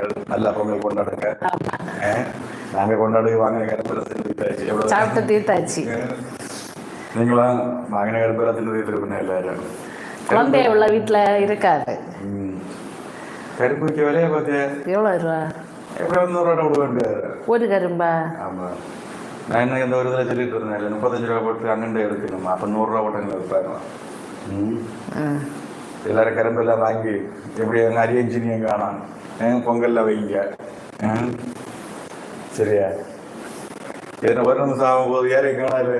வாழ்த்துக்கள் நல்லா பொங்கல் கொண்டாடுங்க. நாங்க கொண்டாடி வாங்கின கருப்பில் தின்னு எவ்வளோ சாப்பிட்டு தீர்த்தாச்சு. நீங்களாம் வாங்கின கருப்பில் தின்னு இருப்பீங்க எல்லாரும்? குழந்தைய உள்ள வீட்டில் இருக்காது. கருப்பு விற்க விலையை பார்த்தியா எவ்வளோ ரூபா? வந்து ஒரு விட வேண்டியது. ஒரு கரும்பா? ஆமாம் நான் என்ன இந்த ஒரு இதில் சொல்லிட்டு இருந்தேன். இல்லை முப்பத்தஞ்சு ரூபா போட்டு அங்கண்டே எடுக்கணுமா அப்போ நூறுரூவா போட்டு இருப்பாரு ம். எல்லாரும் கரும்பெல்லாம் வாங்கி எப்படி அரியஞ்சினியும் காணாம் பொங்கல்ல வைங்க? சரியா? எத்தனை வருடம் சாகும் போது யாரையும் காணாது.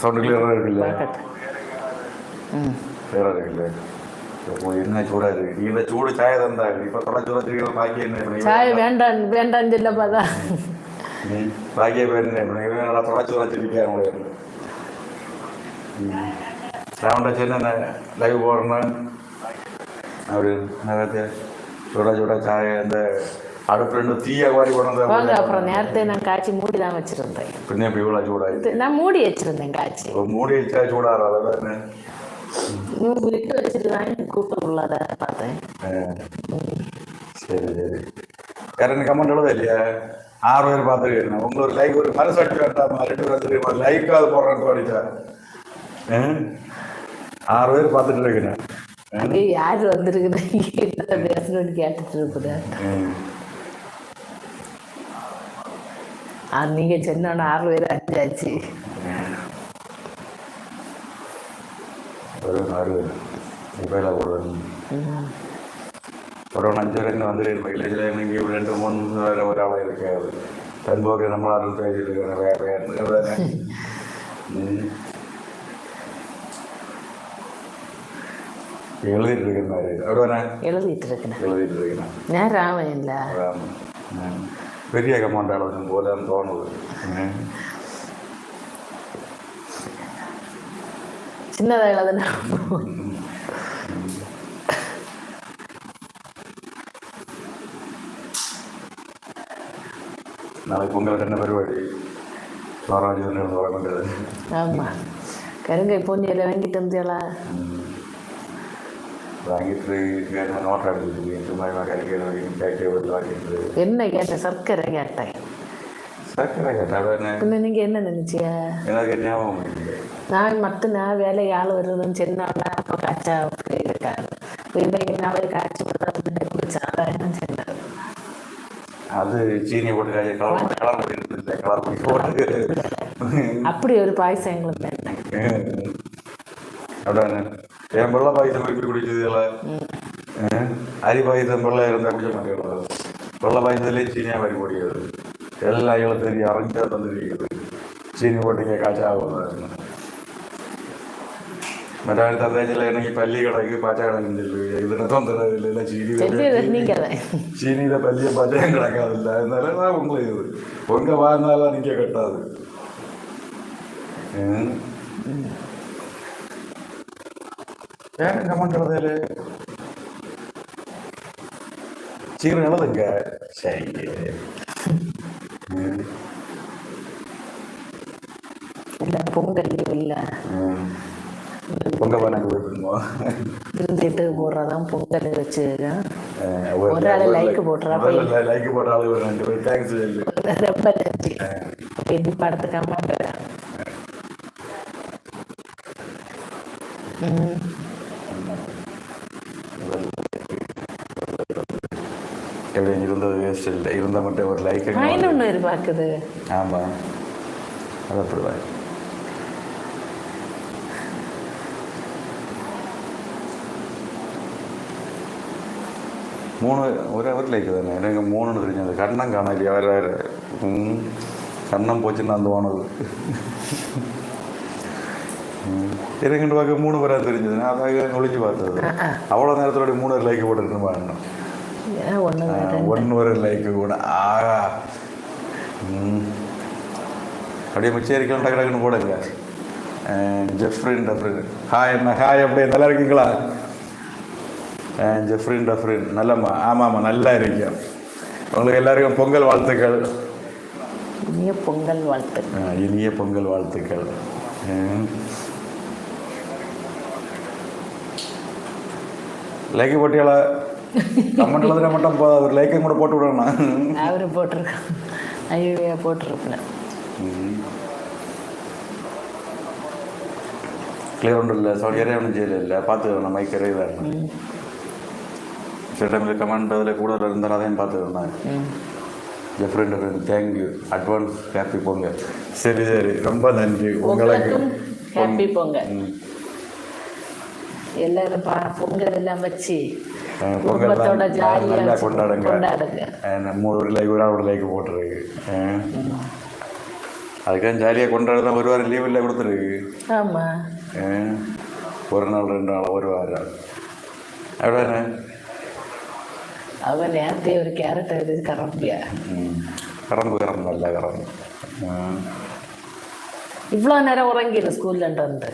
சவுண்டு கிளியராக இருக்குல்ல? கிளியராக இருக்குல்ல? என்ன சூடா இருக்கு? இந்த சூடு சாய தந்தா இப்போ தொலைச்சு தொலைச்சு பாக்கி என்ன? சாய் வேண்டாம் வேண்டாம்னு சொல்ல நீ பாக்கிய பேர் என்ன தொலைச்சு தொலைச்சிருக்கேன் உங்களுக்கு சவுண்டா சின்ன லைவ் போடுறேன் அவரு நகத்தை சுட சுட சாய அந்த அடுப்பு ரெண்டு தீய மாதிரி கொண்டு அப்புறம் நேரத்தை நான் காய்ச்சி மூடி தான் வச்சுருந்தேன் பின்ன இப்படி இவ்வளோ இது நான் மூடி வச்சுருந்தேன் காய்ச்சி மூடி வச்சா சூடாகிறா அதான் மூணு விட்டு வச்சுட்டு தான் கூட்டம் உள்ளதை பார்த்தேன் சரி சரி கரண்ட் கமெண்ட் இல்லையா ஆறு பேர் பார்த்துருக்கேன் உங்களுக்கு லைக் ஒரு மனசாட்சி வேண்டாமா ரெண்டு பேர் ஒரு லைக்காவது போடுறேன்னு தோணிச்சா ஆ? ஆறு பேர் பார்த்துட்டு இருக்கிறேன் யார் வந்திருக்குது? என்ன பேசணும்னு கேட்டுட்டு இருக்குது. அது நீங்கள் சொன்னோன்னு ஆறு பேர் அஞ்சாச்சு. ஒரு ஆறு பேர். இப்போ ம். ஒரு அஞ்சு பேர் வந்து மகிழ்ச்சியில் எனக்கு ஒரு ரெண்டு மூணு வேறு ஒரு ஆளாக இருக்காது தன்போக்கு நம்ம அறுபது வயசு இருக்கிற வேறு எழுதிட்டு இருக்கிற மாதிரி அப்படிதானே எழுதிட்டு இருக்கிறேன் எழுதிட்டு இருக்கிறேன் நேரம் ஆகும் இல்லை. பெரிய கமாண்ட் அளவு போல தோணுது. சின்னதாக எழுதுனா நாளைக்கு பொங்கலுக்கு என்ன பருவாடி சோராஜ் வர ஆமாம் கருங்கை பூஞ்சியில் வாங்கிட்டு வந்தியாளா வாங்கிட்டு நோட்டை எடுத்துட்டு சும்மா கறிக்கிற கேட்க வாங்கிட்டு என்ன கேட்டேன் சர்க்கரை கேட்டேன் சர்க்கரை என்ன? பின்ன நீங்கள் என்ன நினச்சிய எனக்கு ஞாபகம் இல்லை நான் மட்டும் நான் வேலைக்கு ஆள் வருதுன்னு சொன்னால அப்போ காய்ச்சா அப்படி இருக்காது இப்போ இன்றைக்கு நாளை காய்ச்சி கொடுத்தா குடிச்சா என்ன சொன்னார் அது சீனி போட்டு காய்ச்சி கலர் கலர் பொடி இருக்குது கலர் பொடி போட்டு. அப்படி ஒரு பாயசம் எங்களுக்கு வேண்டாம் அப்படியே என் வெள்ள பாயசம் எப்படி குடிச்சது இல்லை அரி பாயசம் வெள்ளை இருந்தால் குடிச்ச மாட்டேங்கிறது வெள்ள பாயசத்துலேயே சீனியாக மாதிரி முடியாது எல்லா இவ்வளோ தெரியும் அரைஞ்சா தந்துருக்குது சீனி போட்டீங்க காய்ச்சா ஆகும் மற்ற தந்தாச்சில் எனக்கு பள்ளி கிடக்கு பாச்சா கிடக்குன்னு சொல்லி இதில் தொந்தரவு இல்லை இல்லை சீனி சொல்லி நீங்கள் தான் சீனியில் பள்ளியை பாச்சா கிடக்காது இல்லை அதனால தான் உங்களுக்கு இது உங்க வாழ்ந்தாலும் நிற்க கட்டாது ம். ஏன் சீக்கிரம் எழுதுங்க சரி ம். இல்லை பொங்கல் இல்லை. ம். பொங்க பண்ணாங்க போயிருந்தோம் இருந்துட்டு போடுறதான் பொங்கல் வச்சுருக்கேன் ஒரு ஆள் போட்டுறா போய். லைக் போட்ட ஆளு ரெண்டு பேர் தேங்க்ஸ் ரொம்ப நன்றி. படத்துக்காம எப்படி இருந்தது வேஸ்ட் இல்லை இருந்தால் மட்டும் ஒரு லைக் ஒன்று எதிர்பார்க்குது ஆமாம் அது அப்படிதான். மூணு ஒரே ஒரு லைக் தானே. எனக்கு மூணுன்னு தெரிஞ்சது கண்ணம் காணலையா? வேறு வேறு. ம். கண்ணம் போச்சுன்னு அந்த போனது எனக்கு பார்க்க மூணு பேராக தெரிஞ்சது நான் அதாக ஒளிஞ்சு பார்த்தது. அவ்வளோ நேரத்தோட மூணு லைக் போட்டுருக்கணும் ஒன்று ஒரு லைக் கூட. ஆகா. அப்படியே மிச்சேரிக்கலாம் டக்கு டக்குன்னு போடுங்க. ஜெஃப்ரின் டஃப்ரின் ஹாய் அண்ணா ஹாய் அப்படியே நல்லா இருக்கீங்களா? ஜெஃப்ரின் டஃப்ரின் நல்லம்மா. ஆமாம்மா நல்லா இருக்கேன். உங்களுக்கு எல்லாருக்கும் பொங்கல் வாழ்த்துக்கள். இனிய பொங்கல் வாழ்த்து. ஆ, இனிய பொங்கல் வாழ்த்துக்கள். ம். லைக்கு போட்டியாளா கமெண்ட் எழுதுனா மட்டும் ஒரு லைக்கையும் கூட போட்டு விடணும் அவர் போட்டிருக்கோம் ஐயோ போட்டிருப்பேன் கிளியர் ஒன்றும் இல்லை. சாரி ஏரியா ஒன்றும் ஜெயில் இல்லை. பார்த்துக்கணும் மைக் ஏரியா இருக்கணும். சில டைமில் கமெண்ட் அதில் கூட இருந்தால் அதையும் பார்த்துக்கணும் ஜெஃப்ரெண்ட் friend thank you advance happy போங்க. சரி சரி. ரொம்ப நன்றி. உங்களுக்கு ஹாப்பி போங்க. எல்லாரும் பா பொங்கல் எல்லாம் வச்சு பொங்கல் நல்லா கொண்டாடுங்க. மூணு உருளைக்கு ஒரு நாள் உருளைக்கு போட்டிருக்கு. அதுக்காக ஜாலியாக கொண்டாட தான் ஒரு வாரம் லீவ் இல்லை கொடுத்துருக்கு ஆமாம் ஒரு நாள் ரெண்டு நாள் ஒரு வாரம் அப்படின்னா அவன் நேரத்தை ஒரு கேரட் எடுத்து கரம்பியா? கரம்பு கரம்பு நல்ல கரம்பு. இவ்வளோ நேரம் உறங்கிடு ஸ்கூல்லேருந்து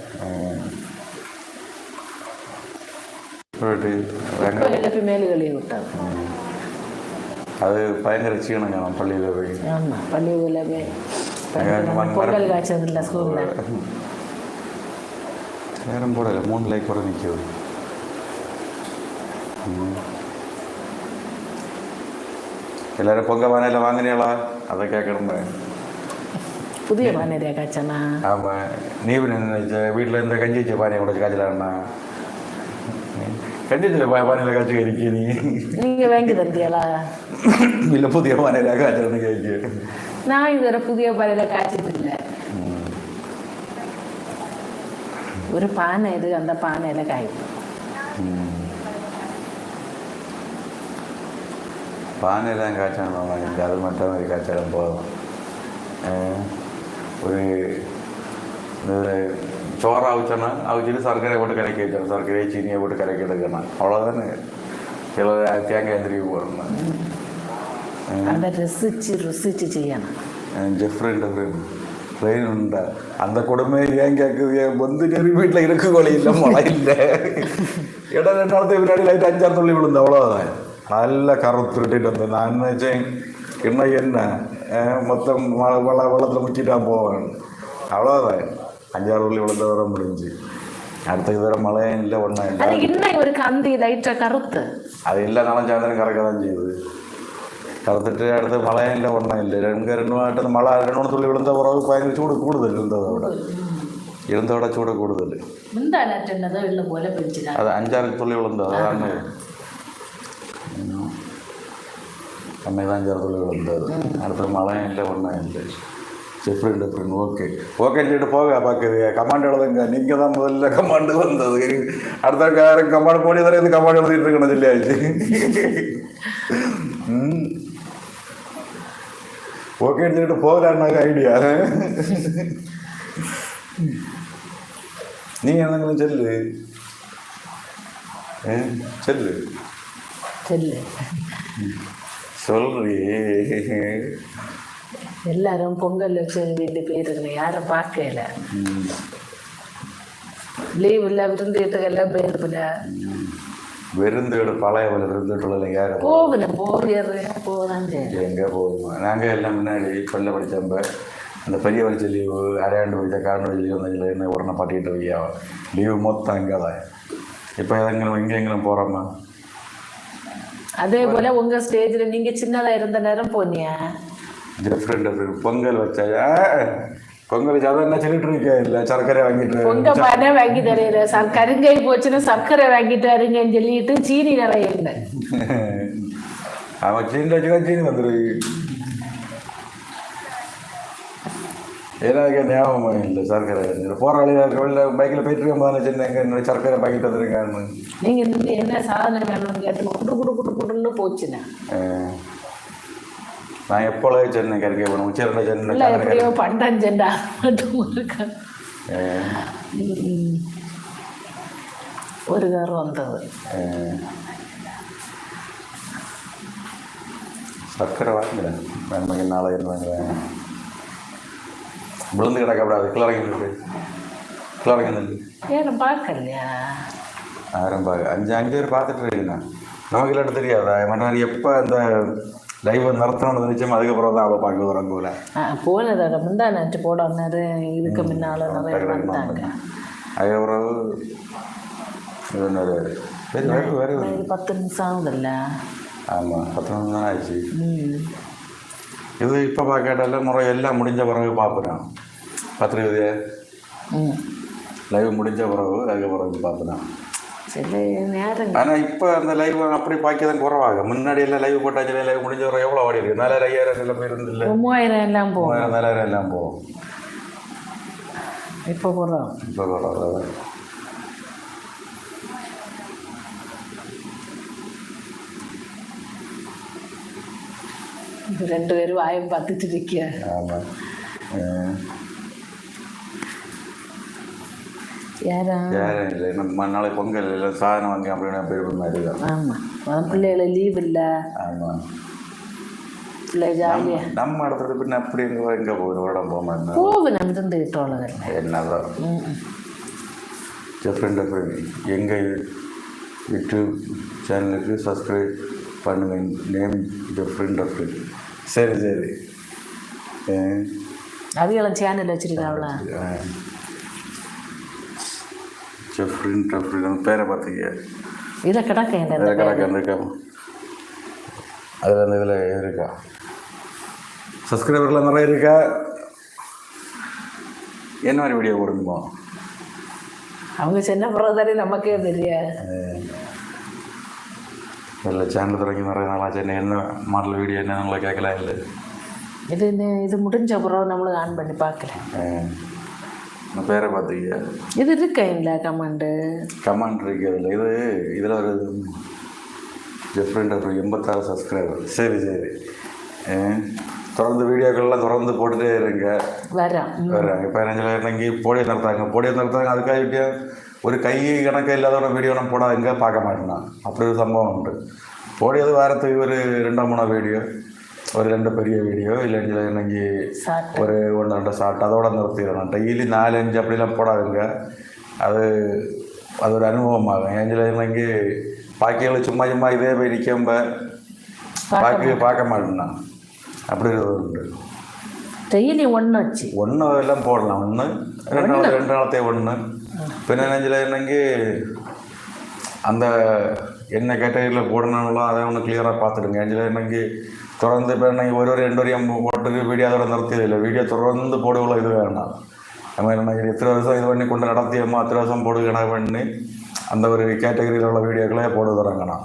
எல்லாத்தையும் மேலே கழுவி விட்டாங்க. அது பயங்கர சீனங்க நான் பள்ளியில் போய். ஆமாம் பள்ளியில் போய் பொங்கல் காய்ச்சதில்ல ஸ்கூலில் நேரம் போடல மூணு லைக் கூட நிற்கிது. எல்லாரும் பொங்க பானையில் வாங்கினீங்களா? அதை கேட்கணுமே புதிய பானையா காய்ச்சனா? ஆமாம் நீ வீட்டில் இந்த கஞ்சி வச்ச பானையை கூட காய்ச்சலாண்ணா? பா பானையில் காய்ச்சி கறிக்க நீ. நீங்க வாங்கி தந்தியாளா இல்லை புதிய பானையில் காய்ச்சல்னு கேட்கு நான் இதுவரை புதிய பானையில காய்ச்சது இல்லை ஒரு பானை இது அந்த பானையில காய்க்கும். பானையெல்லாம் காய்ச்சணும் எனக்கு அது மட்டும் மாதிரி காய்ச்சாலும் போதும். ஒரு இந்த ചോറാവശ്യമാണ്. ആവശ്യത്തിൽ സർക്കാരെ പോയിട്ട് കരയ്ക്ക് വെച്ചാണ് സർക്കാരെ ചീനിയെ പോയിട്ട് കരയ്ക്ക് എടുക്കണം അവിടെ തന്നെ ചില അത്യാ കേന്ദ്രീയ പോകണം ഡിഫറെന്റ് ട്രെയിനുണ്ട് അന്ത കുടുംബിയാൻ ബന്ധുചേറി വീട്ടിലെ ഇരക്ക് കൊളിയില്ല മുളയില്ല. ഇവിടെ രണ്ടാമത്തെ പരിപാടി ലൈറ്റ് അഞ്ചാറ് തുള്ളി വിളുന്നു അവളതാണ് നല്ല കറുത്തിട്ടിട്ടുണ്ട്. ഞാൻ എന്ന് വെച്ചാൽ കിണ്ണ എന്നെ മൊത്തം വെള്ളത്തിൽ മുറ്റിട്ടാൻ പോവാണ്. അവളതാണ് அஞ்சாறு உள்ளி இவ்வளோ தூரம் முடிஞ்சு அடுத்த தூரம் மழையும் இல்லை ஒன்றும் அது என்ன இவருக்கு அந்த இதாயிட்ட கருத்து அது இல்லைனாலும் சாயந்தரம் கறக்க தான் செய்யுது கறந்துட்டு அடுத்து மழையும் இல்லை ஒன்றும் இல்லை ரெண்டு ரெண்டு மாட்டு மழை ரெண்டு மூணு துள்ளி விழுந்த பிறகு பயங்கர சூடு கூடுதல் இருந்ததை விட இருந்தோட சூடு கூடுதல் அது அஞ்சாறு துள்ளி விழுந்தது அதான் அன்னைக்கு அஞ்சாறு துள்ளி விழுந்தது அடுத்து மழையும் இல்லை ஒன்றும் இல்லை டிஃப்ரெண்ட் டிஃப்ரெண்ட் ஓகே ஓகே சொல்லிட்டு போக பார்க்குது கமாண்ட் எழுதுங்க நீங்கள் தான் முதல்ல கமாண்டு வந்தது அடுத்த யாரும் கமாண்ட் போடி தர இது கமாண்ட் எழுதிட்டு இருக்கணும் சொல்லியாச்சு ஓகே சொல்லிட்டு போகலான்னாக்க ஐடியா நீங்கள் என்னங்களும் செல்லு செல்லு சொல்லு சொல்றி எல்லாரும் பொங்கல் வச்சு வீட்டு போயிருக்கணும் யாரும் பார்க்கல. லீவ் இல்லை விருந்து எல்லாம் போயிருப்பில்ல விருந்தோட பழைய விருந்துட்டுள்ள யாரும் போகணும் போகிறேன் போகிறாங்க எங்கே போகுமா நாங்கள் எல்லாம் முன்னாடி பல்ல படித்தம்ப அந்த பெரிய வலிச்ச லீவு அரையாண்டு வலிச்ச காரண்டு வலிச்ச வந்ததில் என்ன உடனே பாட்டிகிட்டு வையா லீவு மொத்தம் இங்கே தான். இப்போ எதங்களும் எங்கே எங்களும் போகிறோமா அதே போல் உங்கள் ஸ்டேஜில் நீங்கள் சின்னதாக இருந்த நேரம் போனியா? டிஃப்ரெண்ட் டிஃப்ரெண்ட் பொங்கல் வச்சா பொங்கல் வச்சா என்ன சொல்லிட்டு இருக்கேன் இல்லை சர்க்கரை வாங்கிட்டு உங்க பானை வாங்கி தரையில சர் கருங்கை போச்சுன்னா சர்க்கரை வாங்கி தரீங்கன்னு சொல்லிட்டு சீனி நிறைய இல்லை அவன் சீனில் வச்சுக்கா சீனி வந்துரு எனக்கு ஞாபகம்? இல்லை சர்க்கரை. போகிற வழியில் வெளியில் பைக்கில் போயிட்டு இருக்கும் போது சின்ன சர்க்கரை பாக்கெட் வந்துருக்கான்னு நீங்க இந்த என்ன சாதனம் வேணும்னு கேட்டு குடு குடு குடு குடுன்னு அஹ் நான் எப்பொழுது சென்னைக்கு அறிக்கை போனேன் உச்சரண்ட சென்னை எப்படியோ பண்டஞ்செண்டா மட்டும் ஒரு கார் வந்தது. சர்க்கரை வாங்குறேன். நன்மைக்கு நாலாயிரம் வாங்குறேன். விழுந்து கிடக்கப்படாது. கிளறங்கிறது கிளறங்கிறது யாரும் பார்க்கலையா? யாரும் பார்க்க அஞ்சு அஞ்சு பேர் பார்த்துட்டு இருக்கேன் நமக்கு இல்லாட்ட தெரியாதா? மற்ற எப்போ அந்த லைவ் நடத்தணும்னு நினச்சோம் அதுக்கப்புறம் தான் அவளை பார்க்க வராங்க போல. ஆ போனதோட முந்தா நேற்று போட இதுக்கு முன்னால நிறைய வந்தாங்க அதுக்கப்புறம் இது சரி வேறு பத்து நிமிஷம் ஆகுதுல்ல. ஆமாம் பத்து நிமிஷம் தான் ம். இது இப்போ பார்க்கட்டால முறை எல்லாம் முடிஞ்ச பிறகு பார்ப்பேன் பத்திரிக்கை லைவ் முடிஞ்ச பிறகு அதுக்கு பிறகு பார்ப்பேன் சில நேரம் ஆனால் இப்போ அந்த லைவ் அப்படி பாக்கி தான் குறவாக. முன்னாடி எல்லாம் லைவ் போட்டாச்சு லைவ் முடிஞ்ச பிறகு எவ்வளோ ஓடி இருக்கு? நாலாயிரம் ஐயாயிரம் சில பேர் இருந்தில்ல. மூவாயிரம் எல்லாம் போகும். நாலாயிரம் எல்லாம் போகும். இப்போ போகிறோம் இப்போ குறவாக ரெண்டு பேரும் வாயம் பார்த்துட்டு இருக்கிய ஆமாம் யாரா யாரும் இல்லை. நாளைக்கு பொங்கல். இல்லை சாதனம் வாங்கி அப்படின்னு போயிருக்க மாதிரி ஆமாம் பிள்ளைகளை லீவ் இல்லை. ஆமாம் நம்ம இடத்துல பின்ன அப்படி எங்கே எங்கே ஒரு இடம் போக மாட்டேன் போவு. நம்ம இருந்து கிட்டோளதல்ல என்னதான் ம் டிஃப்ரெண்ட் டிஃப்ரெண்ட் எங்கள் யூடியூப் சேனலுக்கு சப்ஸ்கிரைப் பண்ணுங்க. நேம் டிஃப்ரெண்ட் டிஃப்ரெண்ட் சரி சரி. அவியெல்லாம் சேனல் வச்சிருக்காவளா டிஃப்ரெண்ட் டிஃப்ரெண்ட் பேரை பார்த்தீங்க இதை கிடக்க இந்த அதில் கிடக்க இருக்கா அதில் அந்த இதில் இருக்கா? சப்ஸ்கிரைபர்லாம் நிறைய இருக்கா? என்ன மாதிரி வீடியோ கொடுக்குமோ அவங்க சின்ன பிறகு நமக்கே தெரியாது இல்லை சேனல் தொடங்கி நிறைய நாளாச்சு என்ன என்ன மாடல் வீடியோ என்னன்னு கேட்கலாம் இல்லை. இது இது முடிஞ்ச பிறகு நம்மளும் ஆன் பண்ணி பார்க்குறேன் பேரை பார்த்தீங்க இது இருக்கீங்களா கமாண்டு? கமெண்ட் இருக்கு அதில் இது இதில் ஒரு டிஃப்ரெண்ட் ஒரு எண்பத்தாறு சப்ஸ்கிரைபர் சரி சரி. தொடர்ந்து வீடியோக்கள்லாம் தொடர்ந்து போட்டுட்டே இருங்க. வரோம் வர்றாங்க பதினஞ்சில் இறங்கி போடியை நடத்தாங்க போடியை நடத்தாங்க அதுக்காக ஒரு கை கணக்கு இல்லாதவன வீடியோ நம்ம போடாதுங்க பார்க்க மாட்டேன் அப்படி ஒரு சம்பவம் உண்டு. போடியது வாரத்துக்கு ஒரு ரெண்டோ மூணோ வீடியோ ஒரு ரெண்டு பெரிய வீடியோ இல்லைன்னு இன்னைக்கு சாப்பிட்டு ஒரு ஒன்று ரெண்டு சாப்பிட்டு அதோட நிறுத்திடணும் டெய்லி நாலு அஞ்சு அப்படிலாம் போடாதுங்க அது அது ஒரு அனுபவமாகும் ஏஞ்சில் இன்னைக்கு பாக்கியில் சும்மா சும்மா இதே போய் நிற்கம்ப பாக்கி பார்க்க மாட்டேன்னா அப்படி ஒரு உண்டு டெய்லி ஒன்று வச்சு ஒன்று எல்லாம் போடலாம் ஒன்று ரெண்டு நாள் ரெண்டு நாளத்தே ஒன்று പിന്നെ നെഞ്ചിൽ இன்னைக்கு அந்த என்ன கேட்டகரியில் போடணும்லாம் அதை ஒன்று கிளியராக பார்த்துடுங்க നെഞ്ചിൽ இன்னைக்கு தொடர்ந்து இப்போ இன்னைக்கு ஒரு ஒரு ரெண்டு வரையும் போட்டு வீடியோ அதோட நிறுத்தியதில்லை. வீடியோ தொடர்ந்து போடுவோம் இது வேண்டாம். நம்ம இன்னைக்கு எத்தனை வருஷம் இது பண்ணி கொண்டு நடத்தியமோ அத்தனை வருஷம் போடு கணக்கு பண்ணி அந்த ஒரு கேட்டகரியில் உள்ள வீடியோக்களே போட்டு தராங்கண்ணா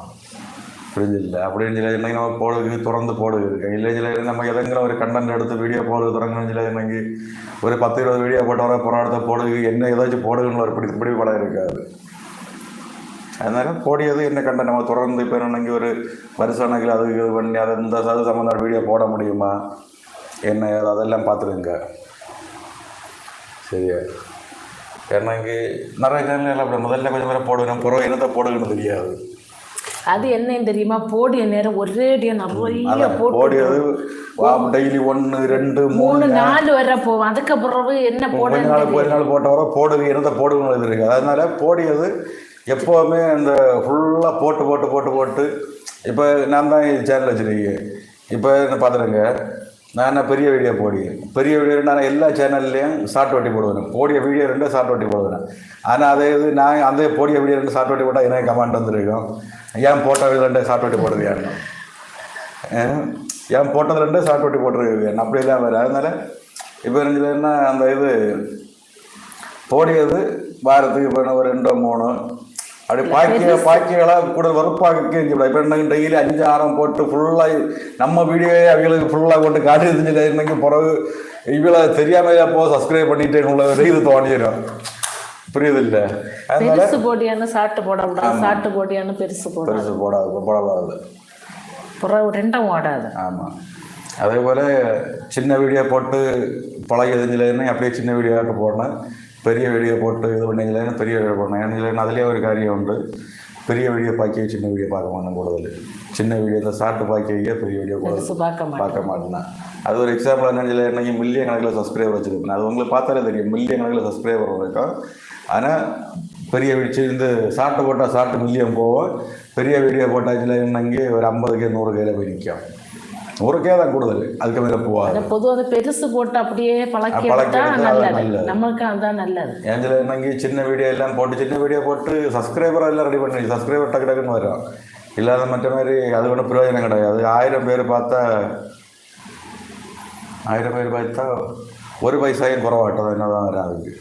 புரிஞ்சில்ல? அப்படின்னு சொல்லி இன்னைக்கு நம்ம போடுது திறந்து போடுது. இல்லை சில நம்ம எதங்கிற ஒரு கண்டென்ட் எடுத்து வீடியோ போடுறது தொடங்கணும் சில இன்னைக்கு ஒரு பத்து இருபது வீடியோ போட்டு வர போராட்டத்தை போடுது. என்ன ஏதாச்சும் போடுதுன்னு ஒரு பிடி பிடி படம் இருக்காது. அதனால போடியது என்ன கண்டென்ட் நம்ம தொடர்ந்து இப்போ இன்னைக்கு ஒரு வருஷக்கணக்கில் அது இது பண்ணி அதை இந்த அது சம்மந்தமான வீடியோ போட முடியுமா? என்ன அதெல்லாம் பார்த்துருங்க சரியா? ஏன்னா இங்கே நிறைய சேனல் அப்படி முதல்ல கொஞ்சம் பேரை போடுவேன் புறம் என்னத்தை போடுதுன்னு தெரியாது. அது என்னன்னு தெரியுமா? போடிய நேரம் ஒரேடியா நிறைய போடியது டெய்லி ஒன்று ரெண்டு மூணு நாலு. வரை போவோம். அதுக்கு பிறகு என்ன போட நாள் போட்ட வர போடுது என்னத்தை போடுங்க இது இருக்குது அதனால போடியது எப்போவுமே அந்த ஃபுல்லாக போட்டு போட்டு போட்டு போட்டு இப்போ நான் தான் சேனல் வச்சுருக்கேன். இப்போ என்ன பார்த்துருங்க நான் என்ன பெரிய வீடியோ போடுவேன் பெரிய வீடியோ நான் எல்லா சேனல்லையும் ஷார்ட் ஓட்டி போடுவேன். போடிய வீடியோ ரெண்டு ஷார்ட் ஓட்டி போடுவேன். ஆனால் அதே இது நான் அந்த போடிய வீடியோ ரெண்டு ஷார்ட் ஓட்டி போட்டால் எனக்கு கமெண்ட் வந்துருக்கும். ஏன் போட்ட ரெண்டு ஷார்ட் ஓட்டி போடுது ஏன் போட்டது ரெண்டு ஷார்ட் ஓட்டி போட்டிருக்கு அப்படிலாம் வேறு. அதனால் இப்போ என்ன அந்த இது போடியது வாரத்துக்கு இப்போ ஒரு ரெண்டோ மூணு அப்படி பாக்கிய பாக்கியெல்லாம் கூட வெறுப்பாக கேட்கக்கூடாது இப்போ என்ன டெய்லி அஞ்சு ஆரம் போட்டு ஃபுல்லாக நம்ம வீடியோவே அவங்களுக்கு ஃபுல்லாக போட்டு காட்டி இருந்துச்சு இன்னைக்கு பிறகு இவ்வளோ தெரியாமையா போ சப்ஸ்கிரைப் பண்ணிட்டு உள்ள இது தோணிடும் புரியுது இல்லை பெருசு போட்டியான்னு சாப்பிட்டு போடக்கூடாது சாப்பிட்டு போட்டியான்னு பெருசு போட பெருசு போடாது. போடக்கூடாது பிறகு ரெண்டும் ஓடாது. ஆமாம் அதே போல் சின்ன வீடியோ போட்டு பழகியதுலேருந்து அப்படியே சின்ன வீடியோவாக போடணும். பெரிய வீடியோ போட்டு இது பண்ணிங்களேன்னு பெரிய வீடியோ போடணும். ஏன்னா அதுலேயே ஒரு காரியம் உண்டு. பெரிய வீடியோ பாக்கி சின்ன வீடியோ பார்க்க மாட்டேன் கூடுதல். சின்ன வீடியோ இந்த ஷார்ட் பாக்கி பெரிய வீடியோ கூடுதல் பார்க்க மாட்டேன் அது ஒரு எக்ஸாம்பிள் என்னன்னு இன்னைக்கு மில்லியன் கணக்கில் சப்ஸ்கிரைபர் வச்சுருப்பேன். அது உங்களுக்கு பார்த்தாலே தெரியும். மில்லியன் கணக்கில் சப்ஸ்கிரைபர் இருக்கும். ஆனால் பெரிய வீடியோ இந்த ஷார்ட் போட்டால் ஷார்ட் மில்லியன் போவோம் பெரிய வீடியோ போட்டாச்சுல இன்னைக்கு ஒரு ஐம்பதுக்கு நூறு கையில் போய் நிற்கும் நூறுக்கே தான் கூடுதல். அதுக்கு மேலே அதை பொதுவாக அதை பெருசு போட்டு அப்படியே பழக்கி நல்லது. நம்மளுக்கு அதான் நல்லது. ஏஞ்சல என்னங்கி சின்ன வீடியோ எல்லாம் போட்டு சின்ன வீடியோ போட்டு சப்ஸ்கிரைபர் எல்லாம் ரெடி பண்ணி. சப்ஸ்கிரைபர் டக்கு டக்குன்னு வரும். இல்லாத மற்ற மாதிரி அது ஒன்றும் பிரயோஜனம் கிடையாது. ஆயிரம் பேர் பார்த்தா ஆயிரம் பேர் பார்த்தா ஒரு பைசாயும் குறவாட்டம் என்ன தான் வரும் அதுக்கு?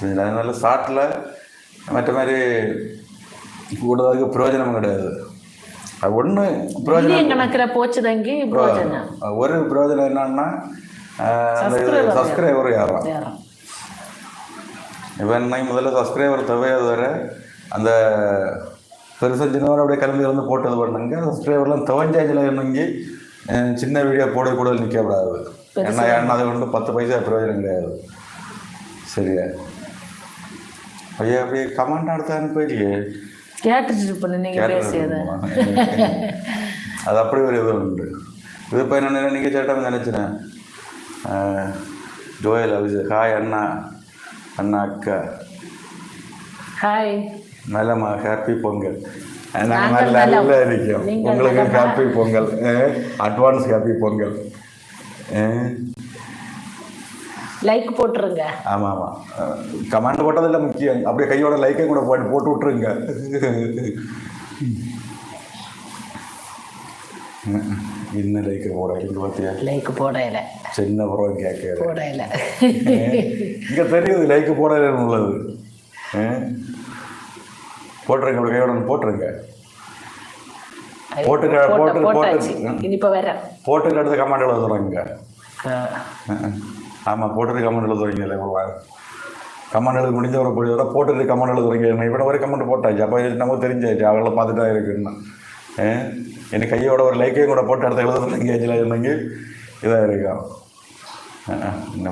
அதனால ஷார்ட்டில் மற்ற மாதிரி கூடுதலுக்கு பிரயோஜனம் கிடையாது. ஒன்று பிரயோஜனம் போச்சு தங்கி ஒரு பிரயோஜனம் என்னன்னா சப்ஸ்கிரைபர் யாரும் இவன் முதல்ல சப்ஸ்கிரைபர் தேவையாது வர அந்த பெருசாக சின்னவரை அப்படியே கலந்து கலந்து போட்டது பண்ணுங்க சப்ஸ்கிரைபர்லாம் துவஞ்சாச்சில் என்னங்கி சின்ன வீடியோ போட கூட நிற்கக்கூடாது ஏன்னா ஏன்னா அது வந்து பத்து பைசா பிரயோஜனம் கிடையாது. சரியா? ஐயா அப்படியே கமெண்ட் அடுத்து அனுப்பிடலையே கேட்டுட்டு இருப்பேன் நீங்க பேசியது. அது அப்படி ஒரு இது உண்டு. இது இப்போ என்ன நீங்கள் சேட்டம் நினச்சினேன் ஜோயல் அவிஜய் ஹாய் அண்ணா அண்ணா அக்கா. ஹாய். நல்லம்மா ஹாப்பி பொங்கல். நாங்கள் நாங்கள் நல்ல இருக்கோம். நீங்கள் உங்களுக்கு? Happy Pongal. Advance happy Pongal. Like போட்டுருங்க. ஆமாம் ஆமாம் கமாண்ட் போட்டதில்ல முக்கியம். அப்படியே கையோட லைக்கை கூட போட்டு போட்டு விட்ருங்க இன்னும் லைக்கு போட இங்கே பார்த்தியா லைக் போடையில சின்ன புறம் கேட்க போடையில இங்கே தெரியுது லைக்கு போட உள்ளது? போட்டுருங்க அப்படி கையோட போட்டுருங்க. போட்டு போட்டாச்சு. போட்டு இனிப்ப வேற. போட்டுக்கு அடுத்த கமாண்ட் எழுதுறாங்க ஆமாம் போட்டுட்டு கமெண்ட் எழுதுறீங்க இல்லை கமெண்ட் எழுத முடிஞ்ச ஒரு பொழுது வர போட்டுட்டு கமெண்ட் எழுதுறீங்க இப்போ ஒரு கமெண்ட் போட்டாச்சு. அப்போ நம்ம தெரிஞ்சாச்சு. அவங்கள பார்த்துட்டா இருக்குன்னு. ஆ? எனக்கு கையோட ஒரு லைக்கையும் கூட போட்டு அடுத்த எழுதுறீங்க ஏஜில் இருந்தீங்க இதாக இருக்கும்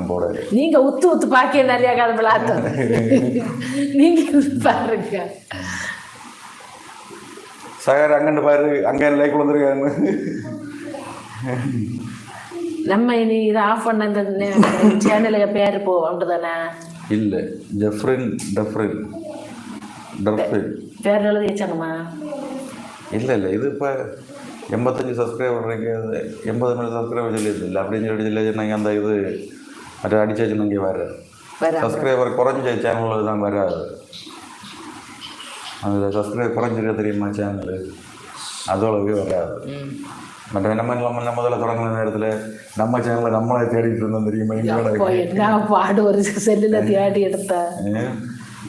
போடாது நீங்க உத்து உத்து பாக்க நிறைய கதை நீங்க பாருங்க. சார் அங்கன்னு பாரு. அங்கே லைக் வந்துருக்காங்க நம்ம இனி இதை ஆஃப் பண்ண இந்த சேனலுக்கு பேர் போ அப்படிதானே? இல்லை ஜெஃப்ரின் டெஃப்ரின் டெஃப்ரின். பேர் எழுதி வச்சாங்கம்மா இல்லை இல்லை இது இப்போ எண்பத்தஞ்சு சப்ஸ்கிரைபர் இருக்குது எண்பது மணி சப்ஸ்கிரைபர் சொல்லியிருது இல்லை அப்படின்னு சொல்லி சொல்லி நாங்கள் அந்த இது மற்ற அடிச்சாச்சு இங்கே வராது. வேற சப்ஸ்கிரைபர் குறைஞ்ச சேனலில் தான் வராது. அதில் சப்ஸ்கிரைபர் குறைஞ்சிருக்க தெரியுமா சேனல் அதோடவே வராது மற்ற நம்ம நம்ம நம்ம முதல்ல தொடங்கின நேரத்தில் நம்ம சேனலில் நம்மளே தேடிட்டு இருந்தோம் தெரியுமா எங்களோட அப்போ என்ன பாடு ஒரு செல்லுல தேடி எடுத்த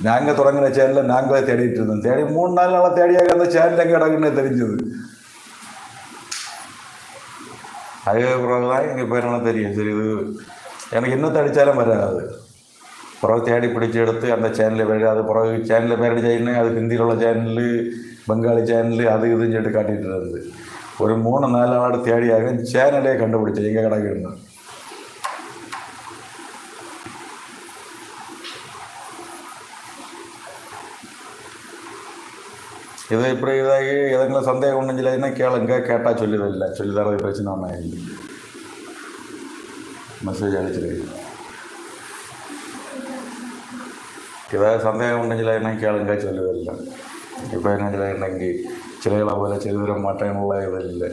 நாங்கள் தொடங்கின சேனலில் நாங்களே தேடிட்டு இருந்தோம் தேடி மூணு நாள் நாளாக தேடியாக அந்த சேனல் எங்கே கிடக்குன்னு தெரிஞ்சது அதுக்கப்புறம் தான் எங்கள் பேரெல்லாம் தெரியும் சரி இது எனக்கு இன்னும் அடித்தாலும் வராது பிறகு தேடி பிடிச்சி எடுத்து அந்த சேனலில் வராது பிறகு சேனலில் பேர் அடிச்சாயின்னு அது ஹிந்தியில் உள்ள சேனலு பெங்காலி சேனல் அது இதுன்னு சொல்லிட்டு காட்டிகிட்டு இருந்தது. ஒரு மூணு நாலு நாள் தேடியாக சேனலே கண்டுபிடிச்சேன் எங்கே கிடக்குன்னு இது இப்படி இதாகி எதுங்களும் சந்தேகம் ஒன்றும் இல்லைன்னா கேளுங்க கேட்டால் சொல்லிதில்லை சொல்லி தரது பிரச்சனை ஒன்றும் இல்லை. மெசேஜ் அடிச்சிருக்கு ஏதாவது சந்தேகம் ஒன்றும் இல்லைன்னா கேளுங்க சொல்லுதில்லை இப்போ என்ன இல்லை இன்னைக்கு சிலைகளை போல செய்து தர மாட்டேன்னுள்ள இது இல்லை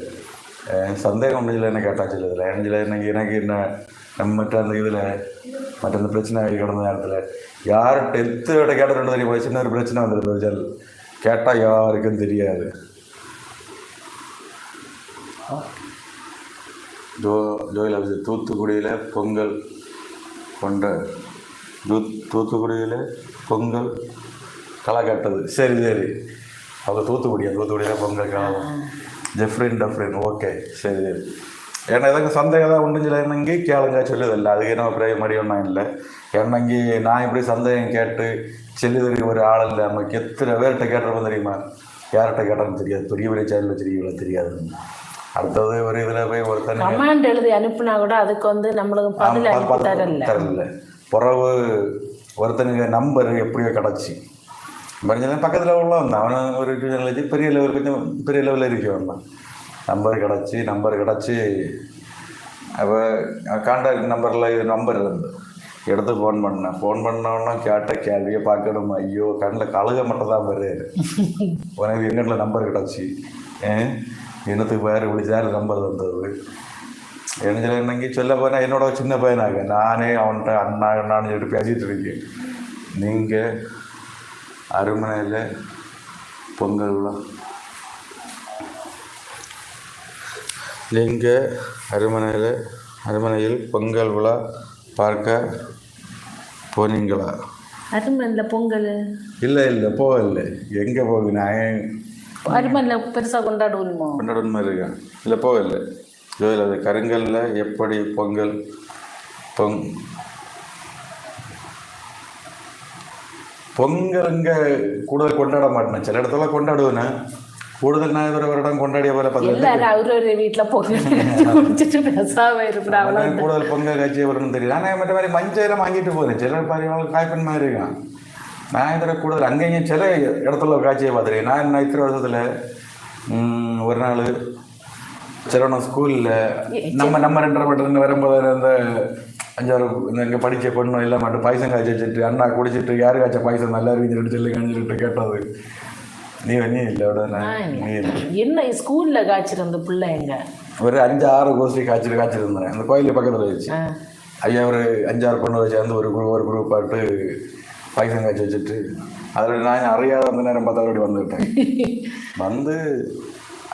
அஹ் சந்தேகம் இல்லை இல்லைன்னு கேட்டால் சொல்லுதில்லை என்ன இல்லை எனக்கு எனக்கு என்ன நம்ம மற்ற அந்த இதில் மற்ற அந்த பிரச்சனை ஆகி கிடந்த நேரத்தில் யார் எத்து விட கேட்ட தெரியுமா சின்ன ஒரு பிரச்சனை வந்துருது ஜல் கேட்டால் யாருக்கும் தெரியாது ஜோ ஜோயில் அபிஷேக் தூத்துக்குடியில் பொங்கல் கொண்ட தூ தூத்துக்குடியில் பொங்கல் களை கட்டது சரி சரி. அவங்க தூத்துக்குடியா? தூத்துக்குடியில் பொங்கல் களை ஜெஃப்ரின் டஃப்ரின். ஓகே சரி சரி. ஏன்னா எதாவது சந்தேகம் தான் ஒன்றும் என்னங்கி கேளுங்க சொல்லுதில்லை. அதுக்கு நம்ம பிறகு மாதிரி ஒன்றும் இல்லை. என்னங்கி நான் இப்படி சந்தேகம் கேட்டு சொல்லுதற்கு ஒரு ஆள் இல்லை. நமக்கு எத்தனை பேர்கிட்ட கேட்டப்போ தெரியுமா? யார்கிட்ட கேட்டாலும் தெரியாது. பெரிய பெரிய சேனல் வச்சிருக்கீங்களோ தெரியாது. அடுத்தது ஒரு இதில் போய் ஒருத்தன் கமாண்ட் எழுதி அனுப்புனா கூட அதுக்கு வந்து நம்மளுக்கு பதில் தரல. பிறகு ஒருத்தனுக்கு நம்பர் எப்படியோ கிடச்சி. பக்கத்தில் പക്കത്തിൽ ഉള്ളതാണ് അവന് ஒரு டியூஷன் வச்சு பெரிய லெவல் கொஞ்சம் பெரிய லெவலில் இருக்கும் அவன் நம்பர் கிடச்சி நம்பர் கிடச்சி அப்போ கான்டாக்ட் நம்பரில் இது நம்பர் இருந்து எடுத்து ஃபோன் பண்ணேன் ஃபோன் பண்ணோன்னா கேட்ட கேள்வியை பார்க்கணும் ஐயோ கண்ணில் கழுக மட்டும் தான் பாரு உனக்கு எங்கிட்ட நம்பர் கிடச்சி இனத்துக்கு பேர் விழிச்சாரு நம்பர் தந்தது என்ன சொல்ல என்னங்க சொல்ல போனால் என்னோட சின்ன பையனாக நானே அவன்கிட்ட அண்ணா அண்ணான்னு சொல்லிட்டு பேசிகிட்டு இருக்கேன் நீங்கள் அருமனையில் பொங்கல் விழா. நீங்கள் அருமனையில் அருமனையில் பொங்கல் விழா பார்க்க போனீங்களா? அருமனில் பொங்கல்? இல்லை இல்லை போகல. எங்கே போகுது நான் அருமனில் பெருசாக கொண்டாடுவோமோ? கொண்டாடுற மாதிரி இருக்கேன் இல்லை போகல. ஜோதில் அது கருங்கல்ல எப்படி பொங்கல் பொங் பொங்கல் இங்கே கூடுதல் கொண்டாட மாட்டேன். சில இடத்துல கொண்டாடுவேன். கூடுதல் நான் இவரை வருடம் கொண்டாடிய போல அவரவர் வீட்டில் பொங்கல் கூடுதல் பொங்கல் காட்சி வரணும்னு தெரியும் ஆனால் மற்ற மாதிரி மஞ்சள் வாங்கிட்டு போகிறேன் சில பாரியவங்களுக்கு காய்ப்பன் மாதிரி இருக்கான். நான் இதில் கூடுதல் அங்கேயும் சில இடத்துல காட்சியை பார்த்துருக்கேன். நான் இத்தனை வருஷத்தில் ஒரு நாள் சிலவனம் ஸ்கூலில் நம்ம நம்ம ரெண்டரை மட்டும் வரும்போது அந்த அஞ்சாறு இங்கே படித்த பொண்ணு எல்லாம் மட்டும் பாயசம் காய்ச்சி வச்சுட்டு அண்ணா குடிச்சிட்டு யார் காய்ச்ச பாயசம்? நல்லா இருக்குன்னு சொல்லிட்டு சொல்லி சொல்லிட்டு கேட்டது நீ நீ இல்லை நீ என்ன ஸ்கூலில் காய்ச்சிருந்த பிள்ளைங்க ஒரு அஞ்சு ஆறு கோஷ்டி காய்ச்சல் காய்ச்சிருந்தேன். அந்த கோயில் பக்கத்தில் வச்சு. ஐயா ஒரு அஞ்சாறு பொண்ணு சேர்ந்து ஒரு குரூப் ஒரு குரூப் ஆட்டு பாயசம் காய்ச்சி வச்சுட்டு அதில் நான் அறியாத அந்த நேரம் பார்த்தா அப்படி வந்துவிட்டேன் வந்து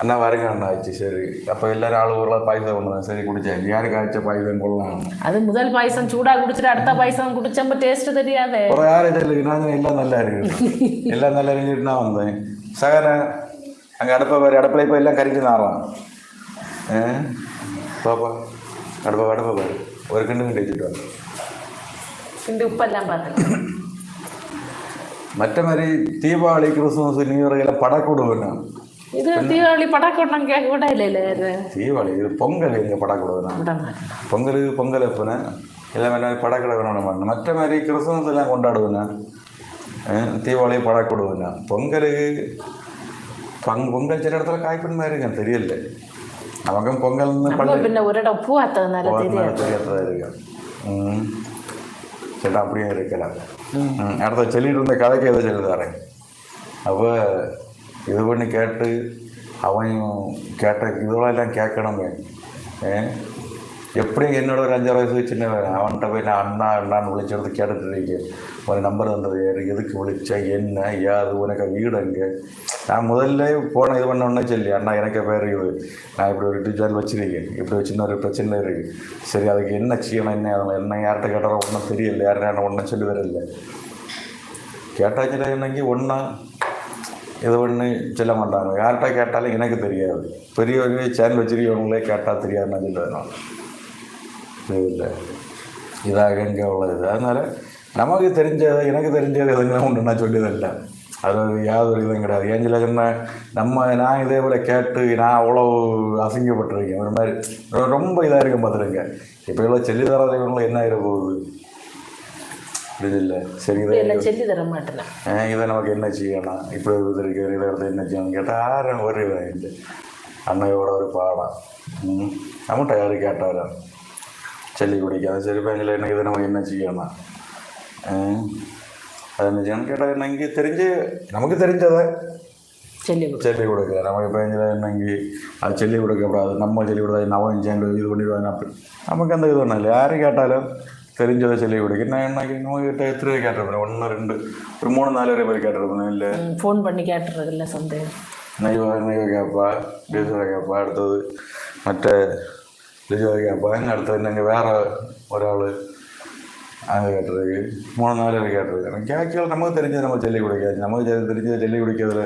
அண்ணா வரங்க அண்ணா ஆச்சு சரி அப்போ எல்லாரும் ஆள் ஊரில் பாயசம் கொண்டு சரி குடித்தேன் யார் காய்ச்ச பாயசம் கொள்ளலாம் அது முதல் பாயசம் சூடா குடிச்சிட்டு அடுத்த பாயசம் குடிச்சப்ப டேஸ்ட் தெரியாதே ஒரு யாரும் சொல்லி நான் எல்லாம் நல்லா இருக்கு எல்லாம் நல்லா இருக்குன்னு நான் வந்தேன் சகன அங்கே அடுப்பை பாரு அடுப்பில் இப்போ எல்லாம் கறிஞ்சு நாராம் ஆ பாப்பா அடுப்பை அடுப்பை பாரு ஒரு கிண்டு கிண்டு வச்சுட்டு வா இந்த உப்பெல்லாம் பார்த்து மற்ற மாதிரி இது தீபாவளி பட்டாக்கோட்டம் கேட்க கூட இல்லை இல்லை தீபாவளி இது பொங்கல் இங்கே படக்கூடுவேன் விட மாட்டேன். பொங்கலுக்கு பொங்கல் வைப்பேன் எல்லாம் வேணா படக்கடை வேணும் மற்ற மாதிரி கிறிஸ்துமஸ் எல்லாம் கொண்டாடுவேன் தீபாவளி படக்கூடுவேன் பொங்கலுக்கு பங் பொங்கல் சில இடத்துல காய்ப்பன் மாதிரி இருக்கேன் தெரியல. அவங்க பொங்கல்னு நம்ம பின்ன ஒரு இடம் பூ அத்ததுனால தெரியாது. தெரியாததா இருக்கேன் ம். சரி அப்படியே இருக்கலாம் அடுத்த சொல்லிட்டு இருந்த கதைக்கு எதை சொல்லி தரேன் அப்போ ഇത് പെണ്ണ് കേട്ട് അവൻ കേട്ട இதுவெல்லாம் கேட்கணுமே. எப்படி என்னோட ஒரு அஞ்சாறு வயசு சின்னவன் அவன்கிட்ட போய் நான் அண்ணா அண்ணான்னு விழிச்செடுத்து கேட்டுட்டு ஒரு நம்பர் தந்தது யார் எதுக்கு விழிச்ச? என்ன யாது உனக்கு வீடு அங்கே நான் முதல்ல போன இது பண்ணோன்னே சொல்லி அண்ணா எனக்கு பேர் இது நான் இப்படி ஒரு டிஜிட்டல் வச்சுருக்கேன். இப்படி ஒரு சின்ன ஒரு பிரச்சனை இருக்குது. சரி அதுக்கு என்ன செய்யணும்? என்ன என்ன யார்கிட்ட கேட்டாலும் ஒன்றும் தெரியல. யாரும் ஒன்றும் சொல்லி வரல கேட்டாச்சு என்னங்க? ஒன்றா இது ஒன்று சொல்ல மாட்டாங்க. யார்கிட்ட கேட்டாலும் எனக்கு தெரியாது. பெரியவர்களே சேர்ந்து வச்சிருக்கவங்களே கேட்டால் தெரியாதுன்னு சொல்லுவேன் இல்லை. இதாக இங்கே உள்ளது. அதனால் நமக்கு தெரிஞ்சதை எனக்கு தெரிஞ்சது எதுங்கெல்லாம் உண்டு நான் சொல்லியதில்ல அது யாதொரு இதுவும் கிடையாது. ஏன் சொல்ல சொன்ன நம்ம நான் இதே போல் கேட்டு நான் அவ்வளோ அசிங்கப்பட்டிருக்கேன். ஒரு மாதிரி ரொம்ப இதாக இருக்க பார்த்துருங்க இப்போ இவ்வளோ செல்லிதாரதைகளும் என்ன ஆகிட போகுது? இது இல்லை சரி இதை எல்லாம் சொல்லி தர மாட்டேன் ஆ, இதை நமக்கு என்ன செய்யணும் இப்படி ஒரு இது இருக்குது இதை எடுத்து என்ன செய்யணும் கேட்டால் யாரும் ஒரு இல்லை அன்னையோட ஒரு பாடம் ம் நம்மகிட்ட யாரும் கேட்டாரா சொல்லி குடிக்காது சரி பேங்கில் என்ன இதை நமக்கு என்ன செய்யணும் ஆ, அது என்ன செய்யணும் கேட்டால் என்ன இங்கே தெரிஞ்சு நமக்கு தெரிஞ்சதை சொல்லி கொடு சொல்லி கொடுக்கல நமக்கு பேங்கில் என்னங்கி அது சொல்லி கொடுக்கக்கூடாது நம்ம சொல்லி கொடுக்காது அவன் சேர்ந்து இது பண்ணிடுவாங்க அப்படி நமக்கு அந்த இது ஒன்றும் இல்லை யார் கேட்டாலும் தெரிஞ்சதை சொல்லி கொடுக்க நான் என்ன நம்ம கிட்ட எத்தனை பேர் கேட்டிருப்பேன் ஒன்று ரெண்டு ஒரு மூணு நாலு வரை பேர் கேட்டிருப்பேன் இல்லை ஃபோன் பண்ணி கேட்டுறதில்ல சந்தேகம் நெய்வா நெய்வா கேப்பா டீசலை கேப்பா அடுத்தது மற்ற லிஜுவா கேப்பா அடுத்தது நாங்கள் வேற ஒரு ஆள் அங்கே கேட்டிருக்கு மூணு நாலு பேர் கேட்டிருக்கேன் கேட்கல நமக்கு தெரிஞ்சது நம்ம சொல்லி கொடுக்காது நமக்கு தெரி- தெரிஞ்சதை சொல்லி கொடுக்கறதுல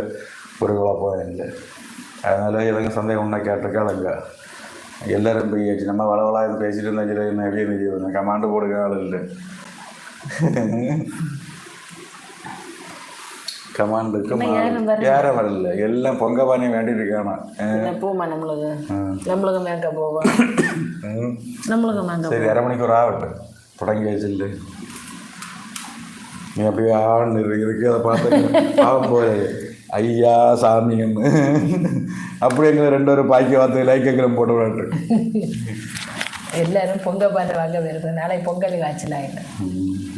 ஒரு குழப்பம் இல்லை அதனால் எதுங்க சந்தேகம் ஒன்றா கேட்டிருக்காளுங்க எல்லாரும் போய் நம்ம வளவலாக பேசிட்டு இருந்தா சரி நிறைய நிதி கமாண்டு போடுற ஆள் இல்லை. கமாண்டுக்கு யாரும் வரல. எல்லாம் பொங்க பானை வேண்டிட்டு இருக்கானா போமா நம்மளுக்கு. நம்மளுக்கு மேங்க போவோம். நம்மளுக்கு மேங்க சரி அரை மணிக்கு ஒரு ஆகட்டும் தொடங்கி வச்சுட்டு நீ அப்படியே ஆண் இருக்கு அதை பார்த்து ஆகும் போது ஐயா சாமின்னு அப்படி எங்களை ரெண்டு ஒரு பாய்க்க பார்த்து லைக்கெல்லாம் போட்டு விடாட்டு எல்லாரும் பொங்க பாட்டு வாங்க வருது நாளை பொங்கல் காய்ச்சல் ஆயிடும்.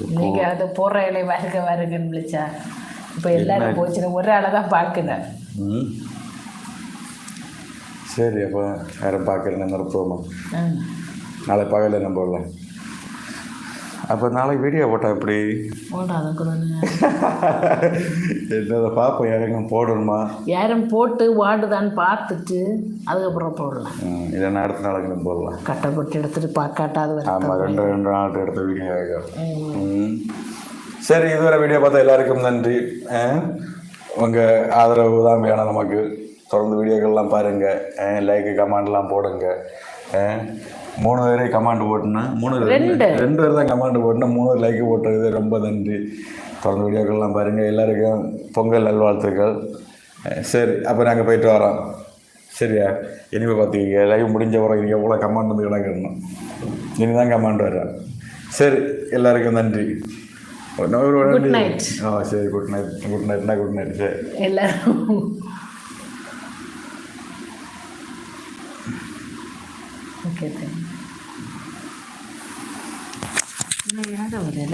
இன்னைக்கு அது போடுற இலை வருக வருகன்னு விழிச்சா இப்போ எல்லாரும் போச்சுன்னா ஒரு ஆளை தான் பார்க்குறேன் சரி அப்போ யாரும் பார்க்குறேன் நிறுத்துவோமா நாளை பகலில் நம்ம அப்போ நாளைக்கு வீடியோ போட்டா எப்படி? என்னதை பார்ப்போம் யாருக்கும் போடணுமா? யாரும் போட்டு வாடுதான்னு பார்த்துட்டு அதுக்கப்புறம் போடலாம். இல்லைன்னா அடுத்த நாளைக்கு போடலாம். கட்டப்பட்டு எடுத்துட்டு பார்க்காட்டாது ஆமாம் ரெண்டு ரெண்டு நாள் எடுத்த வீடியோ. சரி இதுவரை வீடியோ பார்த்த எல்லாருக்கும் நன்றி. உங்கள் ஆதரவு தான் வேணும் நமக்கு. தொடர்ந்து வீடியோக்கள்லாம் பாருங்கள் லைக்கு கமெண்ட்லாம் போடுங்க. மூணு பேரே கமாண்ட் போட்டுனா மூணு பேர் ரெண்டு. ரெண்டு. பேர் தான் கமாண்ட் போட்டுனா மூணு பேர் லைக் போட்டுறது ரொம்ப நன்றி. தொடர்ந்து வீடியோக்கள்லாம் பாருங்கள் எல்லாருக்கும் பொங்கல் நல்வாழ்த்துக்கள். சரி அப்போ நாங்கள் போயிட்டு வரோம். சரியா? இனிமேல் பார்த்துக்கிங்க. லைவ் முடிஞ்ச பிறகு நீங்கள் எவ்வளோ கமாண்ட் வந்து கிடக்கணும். இனி தான் கமாண்ட் வர்றேன் சரி எல்லாருக்கும் நன்றி. Good night. ஆ சரி குட் நைட் குட் நைட்னா குட் நைட் சரி. எல்லாரும். ஓகே தேங்க் யாரும் வரல